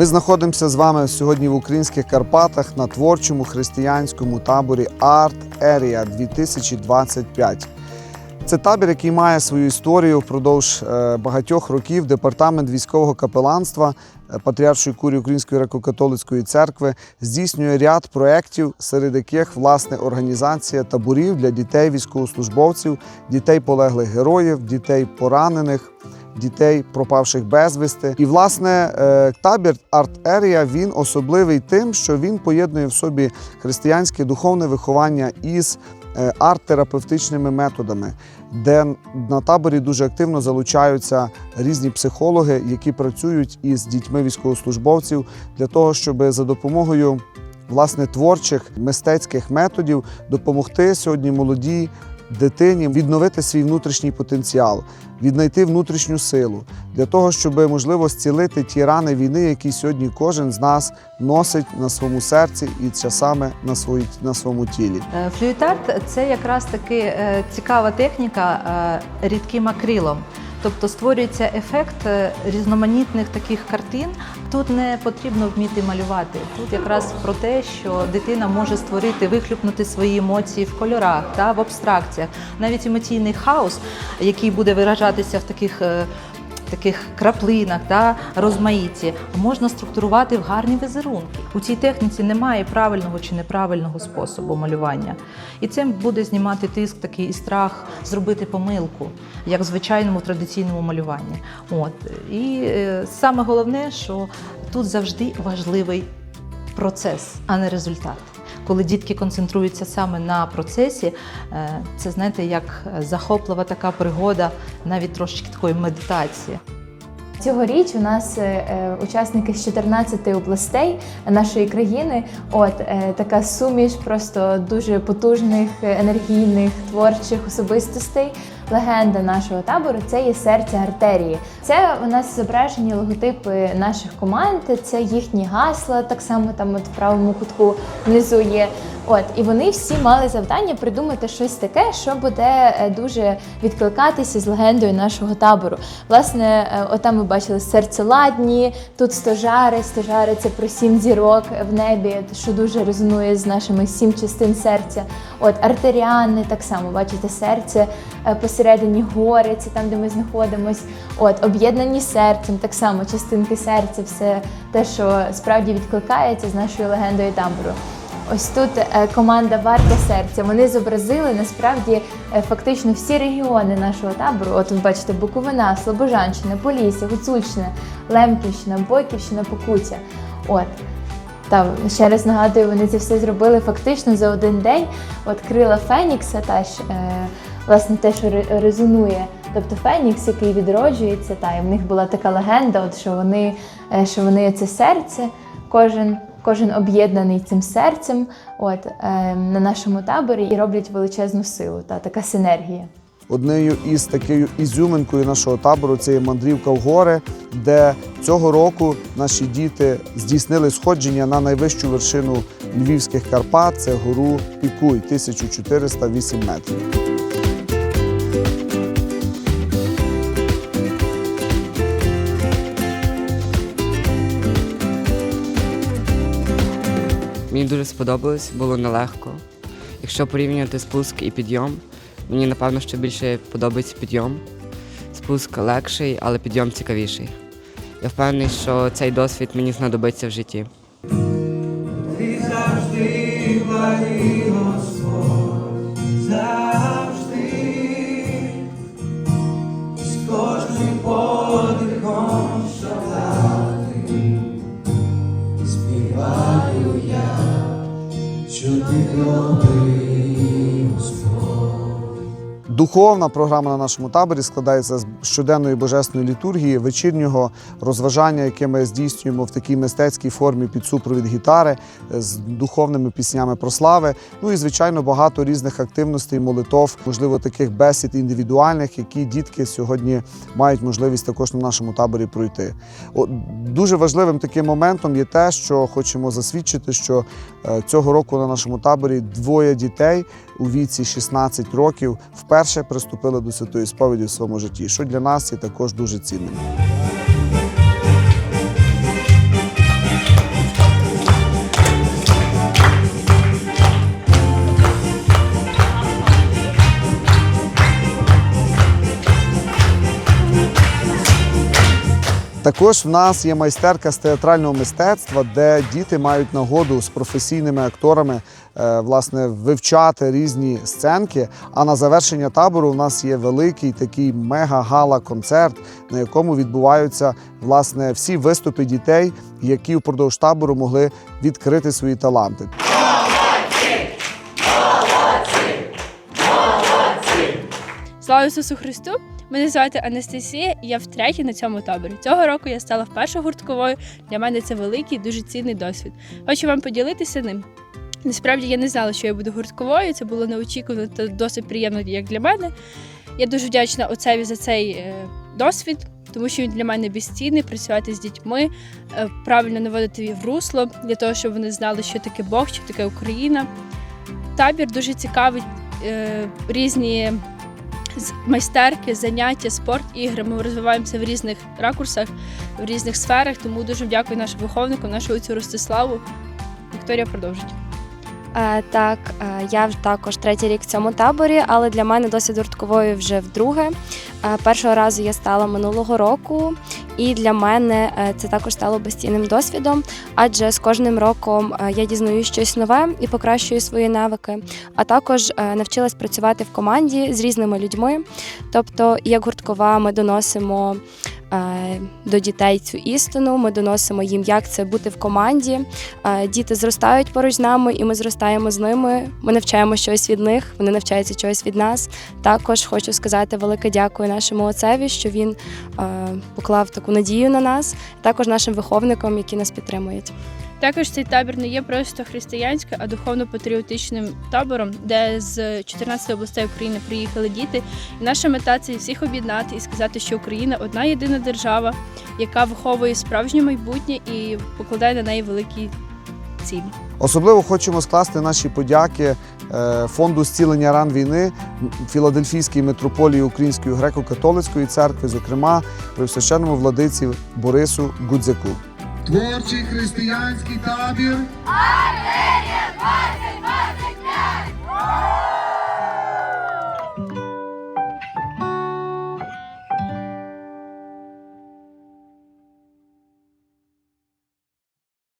Ми знаходимося з вами сьогодні в українських Карпатах на творчому християнському таборі Art Area 2025. Це табір, який має свою історію впродовж е, багатьох років. Департамент військового капеланства е, Патріаршої курії Української греко-католицької церкви здійснює ряд проєктів, серед яких власне організація таборів для дітей військовослужбовців, дітей полеглих героїв, дітей поранених. Дітей, пропавших безвісти. І, власне, е, табір Арт Ерія він особливий тим, що він поєднує в собі християнське духовне виховання із е, арт-терапевтичними методами, де на таборі дуже активно залучаються різні психологи, які працюють із дітьми військовослужбовців для того, щоб за допомогою власне творчих мистецьких методів допомогти сьогодні молодій дитині відновити свій внутрішній потенціал, віднайти внутрішню силу для того, щоб можливо зцілити ті рани війни, які сьогодні кожен з нас носить на своєму серці і часами на свої на своєму тілі. Е, Флюїтарт це якраз таки е, цікава техніка е, рідким акрилом. Тобто створюється ефект е, різноманітних таких картин. Тут не потрібно вміти малювати. Тут якраз про те, що дитина може створити, вихлюпнути свої емоції в кольорах та в абстракціях. Навіть емоційний хаос, який буде виражатися в таких. Таких краплинах та розмаїтті можна структурувати в гарні візерунки. У цій техніці немає правильного чи неправильного способу малювання. І цим буде знімати тиск, такий і страх зробити помилку, як в звичайному традиційному малюванні. От і е, саме головне, що тут завжди важливий процес, а не результат. Коли дітки концентруються саме на процесі, е, це знаєте, як захоплива така пригода, навіть трошечки такої медитації. Цьогоріч у нас е, е, учасники з 14 областей нашої країни. От така суміш просто дуже потужних, енергійних, творчих особистостей. Легенда нашого табору це є серце артерії. Це у нас зображені логотипи наших команд. Це їхні гасла, так само там от в правому кутку внизу є. От і вони всі мали завдання придумати щось таке, що буде е, дуже відкликатися з легендою нашого табору. Власне, е, отам ми бачили серце ладні, тут стожари. Стожари це про сім зірок в небі, що дуже резонує з нашими сім частин серця. От артеріани, так само бачите, серце е, посередині гори, це там, де ми знаходимось. От об'єднані серцем, так само частинки серця, все те, що справді відкликається з нашою легендою табору. Ось тут е, команда Варта серця. Вони зобразили насправді е, фактично всі регіони нашого табору. От ви бачите, Буковина, Слобожанщина, Полісся, Гуцульщина, Лемківщина, Бойківщина, Покуття. От. Та ще раз нагадую, вони це все зробили фактично за один день. От крила Фенікса, теж е, власне те, що резонує. Тобто Фенікс, який відроджується, та і в них була така легенда, от що вони, е, що вони це серце, кожен, кожен об'єднаний цим серцем, от е, на нашому таборі і роблять величезну силу. Та така синергія. Однією із такою ізюминкою нашого табору це є мандрівка в гори, де цього року наші діти здійснили сходження на найвищу вершину Львівських Карпат. Це гору Пікуй 1408 метрів. Мені дуже сподобалось, було нелегко. Якщо порівнювати спуск і підйом, мені напевно ще більше подобається підйом. Спуск легший, але підйом цікавіший. Я впевнений, що цей досвід мені знадобиться в житті. Ти завжди ти добрий Господь. Духовна програма на нашому таборі складається з щоденної божественної літургії, вечірнього розважання, яке ми здійснюємо в такій мистецькій формі під супровід гітари з духовними піснями про слави. Ну і звичайно багато різних активностей, молитов, можливо, таких бесід індивідуальних, які дітки сьогодні мають можливість також на нашому таборі пройти. О, Дуже важливим таким моментом є те, що хочемо засвідчити, що е, цього року на нашому таборі двоє дітей у віці 16 років вперше вперше приступили до святої сповіді в своєму житті, що для нас є також дуже цінним. Також в нас є майстерка з театрального мистецтва, де діти мають нагоду з професійними акторами власне вивчати різні сценки. А на завершення табору в нас є великий такий мега-гала-концерт, на якому відбуваються власне всі виступи дітей, які впродовж табору могли відкрити свої таланти. Слава Ісусу Христу! Мене звати Анастасія, і я втретє на цьому таборі. Цього року я стала вперше гуртковою. Для мене це великий, дуже цінний досвід. Хочу вам поділитися ним. Насправді я не знала, що я буду гуртковою. Це було неочікувано та досить приємно як для мене. Я дуже вдячна отцеві за цей е, досвід, тому що він для мене безцінний працювати з дітьми, е, правильно наводити їх в русло для того, щоб вони знали, що таке Бог, що таке Україна. Табір дуже цікавий, е, різні майстерки, заняття, спорт, ігри. Ми розвиваємося в різних ракурсах, в різних сферах. Тому дуже дякую нашим виховникам, нашому отцю Ростиславу. Вікторія продовжить. Е, Так, е, я також третій рік в цьому таборі, але для мене досвід гурткової вже вдруге. Е, Першого разу я стала минулого року, і для мене це також стало безцінним досвідом, адже з кожним роком я дізнаю щось нове і покращую свої навики. А також навчилась працювати в команді з різними людьми. Тобто, як гурткова, ми доносимо. Е, До дітей цю істину, ми доносимо їм, як це бути в команді, Е, Діти зростають поруч з нами, і ми зростаємо з ними. Ми навчаємо щось від них, вони навчаються чогось від нас. Також хочу сказати велике дякую нашому отцеві, що він е, поклав таку надію на нас, також нашим виховникам, які нас підтримують. Також цей табір не є просто християнським, а духовно-патріотичним табором, де з 14 областей України приїхали діти. І наша мета це всіх об'єднати і сказати, що Україна одна єдина держава, яка виховує справжнє майбутнє і покладає на неї великі цілі. Особливо хочемо скласти наші подяки е, фонду зцілення ран війни Філадельфійській митрополії Української греко-католицької церкви, зокрема Преосвященному владиці Борису Гудзяку. Творчий християнський табір. Армія 2025!